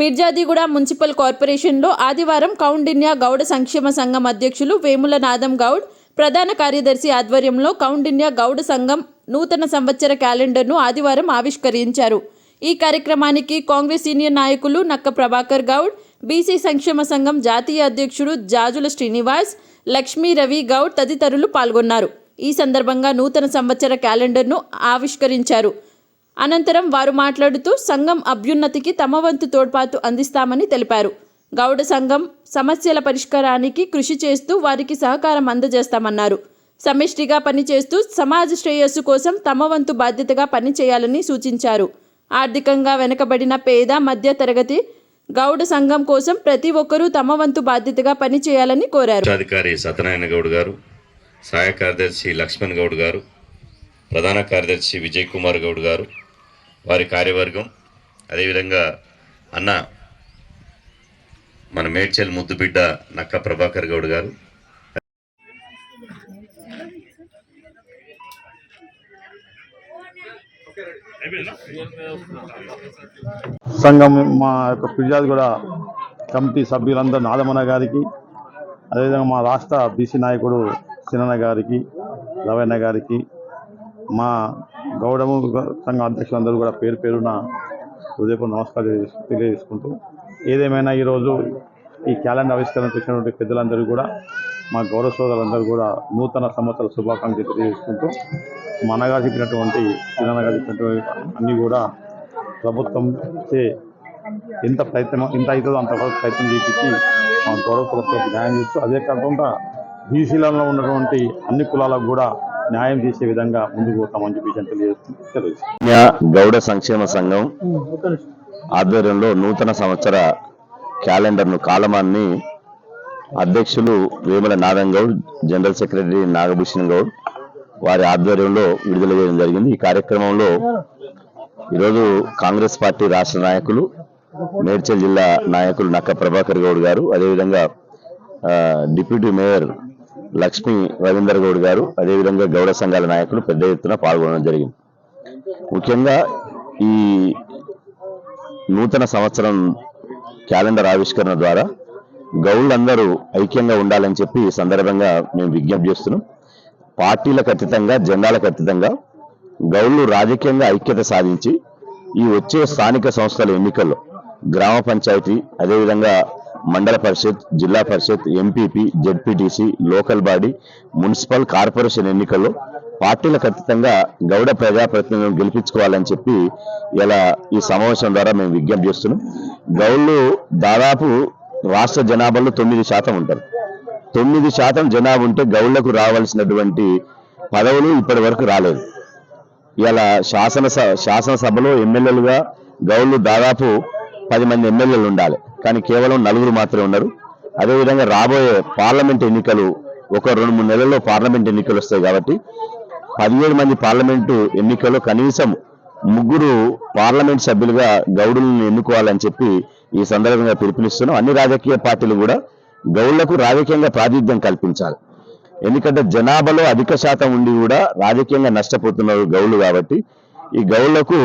Peerzadiguda municipal కార్పొరేషన్లో ఆదివారం కౌండిన్య గౌడ సంక్షేమ సంఘం అధ్యక్షులు వేముల నాదం గౌడ్ ప్రధాన కార్యదర్శి ఆధ్వర్యంలో కౌండిన్య గౌడ సంఘం నూతన సంవత్సర క్యాలెండర్ను ఆదివారం ఆవిష్కరించారు. ఈ కార్యక్రమానికి కాంగ్రెస్ సీనియర్ నాయకులు నక్క ప్రభాకర్ గౌడ్ బీసీ సంక్షేమ సంఘం జాతీయ అధ్యక్షుడు జాజుల శ్రీనివాస్ లక్ష్మీ రవి గౌడ్ తదితరులు పాల్గొన్నారు. ఈ సందర్భంగా నూతన సంవత్సర క్యాలెండర్ను ఆవిష్కరించారు. అనంతరం వారు మాట్లాడుతూ సంఘం అభ్యున్నతికి తమ వంతు తోడ్పాటు అందిస్తామని తెలిపారు. గౌడ సంఘం సమస్యల పరిష్కారానికి కృషి చేస్తూ వారికి సహకారం అందజేస్తామన్నారు. సమిష్టిగా పనిచేస్తూ సమాజ శ్రేయస్సు కోసం తమ వంతు బాధ్యతగా పనిచేయాలని సూచించారు. ఆర్థికంగా వెనుకబడిన పేద మధ్య తరగతి గౌడ సంఘం కోసం ప్రతి ఒక్కరూ తమ వంతు బాధ్యతగా పనిచేయాలని కోరారు. అధికారి సత్యనారాయణ గౌడ్ గారు సహాయ కార్యదర్శి లక్ష్మణ్ గౌడ్ గారు ప్రధాన కార్యదర్శి విజయ్ కుమార్ గౌడ్ గారు వారి కార్యవర్గం. అదేవిధంగా అన్న మన మేడ్చల్ ముద్దుబిడ్డ నక్క ప్రభాకర్ గౌడ్ గారు. సంఘం మా యొక్క ఫిర్యాదు కూడా కమిటీ సభ్యులందరూ నాదమన్న గారికి అదేవిధంగా మా రాష్ట్ర బీసీ నాయకుడు సినన్న గారికి రవయ్య గారికి మా గౌడము సంఘ అధ్యక్షులందరూ కూడా పేరు పేరున హృదయపు నమస్కారం తెలియజేసుకుంటూ ఏదేమైనా ఈరోజు ఈ క్యాలెండర్ ఆవిష్కరణ చేసినటువంటి పెద్దలందరూ కూడా మా గౌరవ సోదరులందరూ కూడా నూతన సంవత్సర శుభాకాంక్షలు తెలియజేసుకుంటూ మనగా చెప్పినటువంటి సినన్న చెప్పినటువంటి అన్నీ కూడా ప్రభుత్వం చే ఎంత ప్రయత్నం ఎంత అవుతుందో అంత వరకు ప్రయత్నం చేపించి మా గౌరవ ప్రభుత్వం న్యాయం చేస్తూ అదే కాకుండా బీసీలలో ఉన్నటువంటి అన్ని కులాలకు కూడా న్యాయం చేసే విధంగా ముందుకు పోతామని చెప్పి నేను తెలియజేస్తూ తెలియజేస్తాను కన్యా గౌడ సంక్షేమ సంఘం ఆధ్వర్యంలో నూతన సంవత్సర క్యాలెండర్ను కాలమాన్ని అధ్యక్షులు వేముల నాదన్ గౌడ్ జనరల్ సెక్రటరీ నాగభూషణ్ గౌడ్ వారి ఆధ్వర్యంలో విడుదల చేయడం జరిగింది. ఈ కార్యక్రమంలో ఈరోజు కాంగ్రెస్ పార్టీ రాష్ట్ర నాయకులు మేడ్చల్ జిల్లా నాయకులు నక్క ప్రభాకర్ గౌడ్ గారు అదేవిధంగా డిప్యూటీ మేయర్ లక్ష్మీ రవీందర్ గౌడ్ గారు అదేవిధంగా గౌడ సంఘాల నాయకులు పెద్ద ఎత్తున పాల్గొనడం జరిగింది. ముఖ్యంగా ఈ నూతన సంవత్సరం క్యాలెండర్ ఆవిష్కరణ ద్వారా గౌళ్ళందరూ ఐక్యంగా ఉండాలని చెప్పి ఈ సందర్భంగా మేము విజ్ఞప్తి చేస్తున్నాం. పార్టీలకు అతీతంగా జెండాలకు అతీతంగా గౌళ్ళు రాజకీయంగా ఐక్యత సాధించి ఈ వచ్చే స్థానిక సంస్థల ఎన్నికల్లో గ్రామ పంచాయతీ అదేవిధంగా మండల పరిషత్ జిల్లా పరిషత్ MPP ZPTC local body municipal corporation ఎన్నికల్లో పార్టీల ఖచ్చితంగా గౌడ ప్రజాప్రతినిధులను గెలిపించుకోవాలని చెప్పి ఇలా ఈ సమావేశం ద్వారా మేము విజ్ఞప్తి చేస్తున్నాం. గౌళ్ళు దాదాపు రాష్ట్ర జనాభాలో తొమ్మిది శాతం ఉంటారు. తొమ్మిది శాతం జనాభా ఉంటే గౌళ్ళకు రావాల్సినటువంటి పదవులు ఇప్పటి వరకు రాలేదు. ఇలా శాసన శాసనసభలో ఎమ్మెల్యేలుగా గౌళ్ళు దాదాపు పది మంది ఎమ్మెల్యేలు ఉండాలి. కానీ కేవలం నలుగురు మాత్రమే ఉన్నారు. అదేవిధంగా రాబోయే పార్లమెంట్ ఎన్నికలు ఒక రెండు మూడు నెలల్లో పార్లమెంట్ ఎన్నికలు వస్తాయి కాబట్టి పదిహేడు మంది పార్లమెంటు ఎన్నికల్లో కనీసం ముగ్గురు పార్లమెంట్ సభ్యులుగా గౌడులను ఎన్నుకోవాలని చెప్పి ఈ సందర్భంగా పిలుపునిస్తున్నాం. అన్ని రాజకీయ పార్టీలు కూడా గౌళ్ళకు రాజకీయంగా ప్రాతినిధ్యం కల్పించాలి. ఎందుకంటే జనాభాలో అధిక శాతం ఉండి కూడా రాజకీయంగా నష్టపోతున్నారు గౌళ్ళు కాబట్టి ఈ గౌళ్ళకు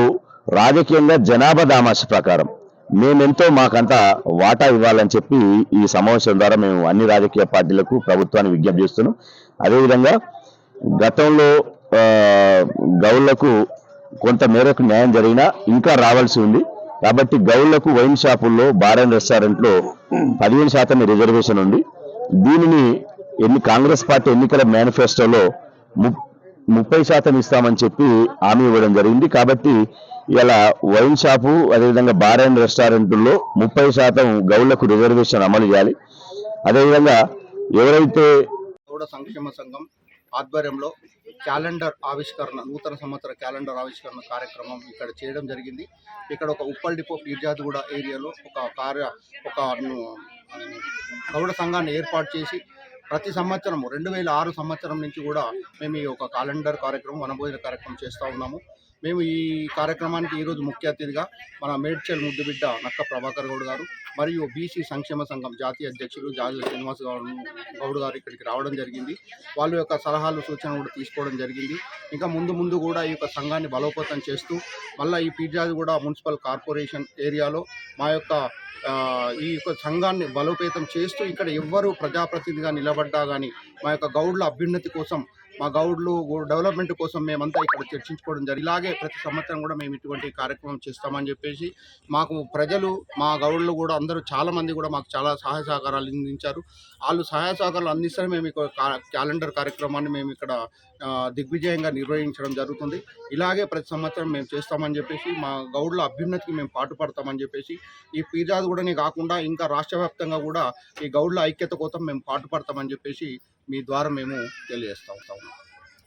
రాజకీయంగా జనాభా దామాష ప్రకారం మేమెంతో మాకంత వాటా ఇవ్వాలని చెప్పి ఈ సమావేశం ద్వారా మేము అన్ని రాజకీయ పార్టీలకు ప్రభుత్వాన్ని విజ్ఞప్తి చేస్తున్నాం. అదేవిధంగా గతంలో గౌళ్ళకు కొంత మేరకు న్యాయం జరిగినా ఇంకా రావాల్సి ఉంది. కాబట్టి గౌళ్ళకు వైన్ షాపుల్లో బార్ అండ్ రెస్టారెంట్లో పదిహేను శాతం రిజర్వేషన్ ఉంది. దీనిని ఎన్ని కాంగ్రెస్ పార్టీ ఎన్నికల మేనిఫెస్టోలో ము- ముప్పై శాతం ఇస్తామని చెప్పి హామీ ఇవ్వడం జరిగింది. కాబట్టి ఇలా వైన్ షాపు అదేవిధంగా బార్ అండ్ రెస్టారెంట్లో ముప్పై శాతం గౌళ్ళకు రిజర్వేషన్ అమలు చేయాలి. అదేవిధంగా ఎవరైతే గౌడ సంక్షేమ సంఘం ఆధ్వర్యంలో క్యాలెండర్ ఆవిష్కరణ నూతన సంవత్సర క్యాలెండర్ ఆవిష్కరణ కార్యక్రమం ఇక్కడ చేయడం జరిగింది. ఇక్కడ ఒక ఉప్పల్ డిపో పీర్జాదిగూడ ఏరియాలో ఒక కార్య ఒక గౌడ సంఘాన్ని ఏర్పాటు చేసి ప్రతి సంవత్సరం రెండు వేల ఆరు సంవత్సరం నుంచి కూడా మేము ఈ ఒక క్యాలెండర్ కార్యక్రమం వనభోజన కార్యక్రమం చేస్తూ ఉన్నాము. మేము ఈ కార్యక్రమానికి ఈరోజు ముఖ్య అతిథిగా మన మేడ్చల్ ముద్దుబిడ్డ నక్క ప్రభాకర్ గౌడ్ గారు మరియు బీసీ సంక్షేమ సంఘం జాతీయ అధ్యక్షులు జాజుల శ్రీనివాస్ గౌడ్ గౌడ్ గారు ఇక్కడికి రావడం జరిగింది. వాళ్ళ యొక్క సలహాలు సూచనలు కూడా తీసుకోవడం జరిగింది. ఇంకా ముందు ముందు కూడా ఈ యొక్క సంఘాన్ని బలోపేతం చేస్తూ మళ్ళీ ఈ పీర్జాది కూడా మున్సిపల్ కార్పొరేషన్ ఏరియాలో మా యొక్క ఈ యొక్క సంఘాన్ని బలోపేతం చేస్తూ ఇక్కడ ఎవ్వరూ ప్రజాప్రతినిధిగా నిలబడ్డా కానీ మా యొక్క గౌడ్ల అభ్యున్నతి కోసం మా గౌడ్లు డెవలప్మెంట్ కోసం మేమంతా ఇక్కడ చర్చించుకోవడం జరిగింది. ఇలాగే ప్రతి సంవత్సరం కూడా మేము ఇటువంటి కార్యక్రమం చేస్తామని చెప్పేసి మాకు ప్రజలు మా గౌడ్లు కూడా అందరూ చాలామంది కూడా మాకు చాలా సహాయ సహకారాలు అందించారు. వాళ్ళు సహాయ సహకారాలు అందిస్తేనే మేము ఇక్కడ కా- క్యాలెండర్ కార్యక్రమాన్ని మేము ఇక్కడ దిగ్విజయంగా నిర్వహించడం జరుగుతుంది. ఇలాగే ప్రతి సంవత్సరం మేము చేస్తామని చెప్పేసి మా గౌడ్ల అభ్యున్నతికి మేము పాటుపడతామని చెప్పేసి ఈ పీజాది కూడానే కాకుండా ఇంకా రాష్ట్ర వ్యాప్తంగా కూడా ఈ గౌడ్ల ఐక్యత కోసం మేము పాటుపడతామని చెప్పేసి మీ ద్వారా మేము తెలియజేస్తా ఉంటాము.